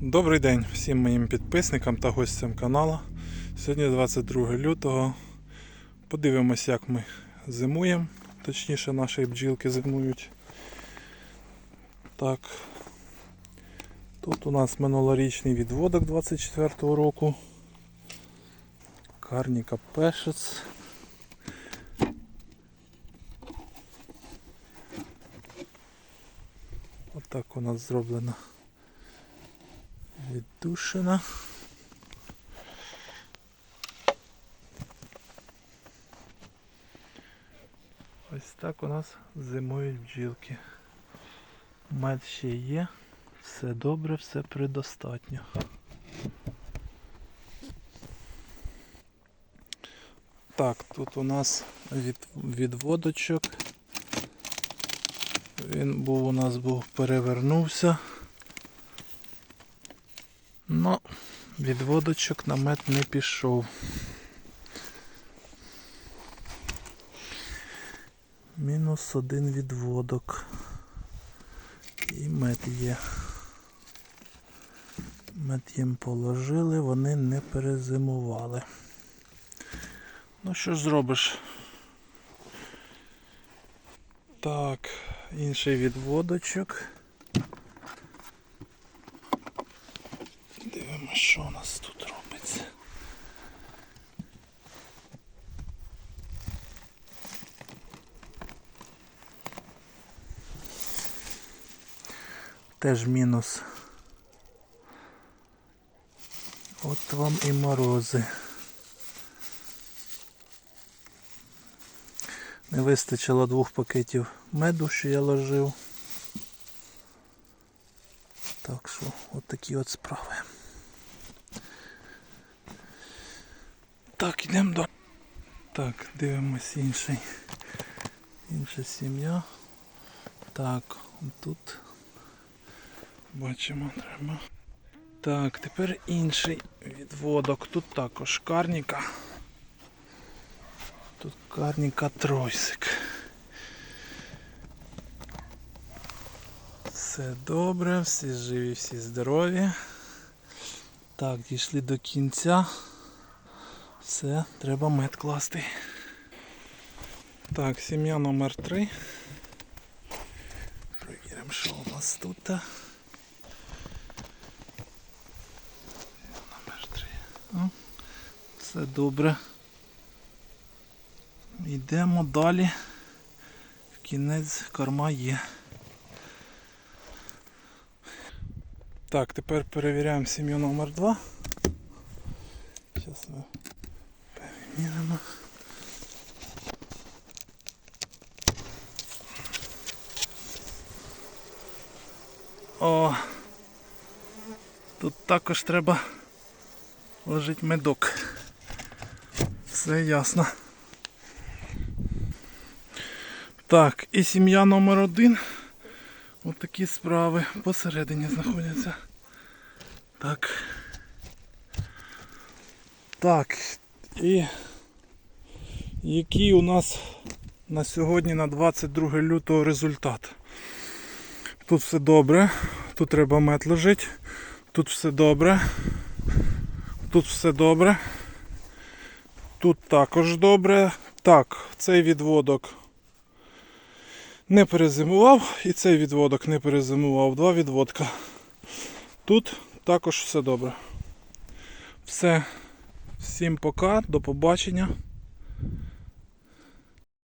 Добрий день всім моїм підписникам та гостям каналу. Сьогодні 22 лютого. Подивимось, як ми зимуємо. Точніше, наші бджілки зимують. Так. Тут у нас минулорічний відводок 24-го року. Карніка Пешець. Отак у нас зроблено віддушина. Ось так у нас зимують бджілки. Мед ще є, все добре, все предостатньо. Так, тут у нас від, відводочок. Він був у нас був перевернувся. Но відводочок на мед не пішов. Мінус один відводок. І мед є. Мед їм положили, вони не перезимували. Ну що ж зробиш? Так, інший відводочок. Дивимося, що у нас тут робиться. Теж мінус. От вам і морози. Не вистачило двох пакетів меду, що я ложив. Так що, от такі от справи. Так, йдемо до. Так, дивимось інший. Інша сім'я. Так, тут бачимо, треба. Так, тепер інший відводок. Тут також карніка. Тут карніка тройсик. Все добре, всі живі, всі здорові. Так, дійшли до кінця. Все, треба мед класти. Так, сім'я номер 3 Провіримо, що у нас тут. Номер 3. О, все добре. Йдемо далі. В кінець корма є. Так, тепер перевіряємо сім'ю номер 2 Зараз ми перевіримо. О, тут також треба ложити медок. Все ясно. Так, і сім'я номер один. Ось такі справи посередині знаходяться. Так. Так. І який у нас на сьогодні на 22 лютого результат? Тут все добре, тут треба мед лежить, тут все добре, тут все добре, тут також добре. Так, цей відводок не перезимував і цей відводок не перезимував. Два відводка. Тут також все добре. Все. Всім пока, до побачення.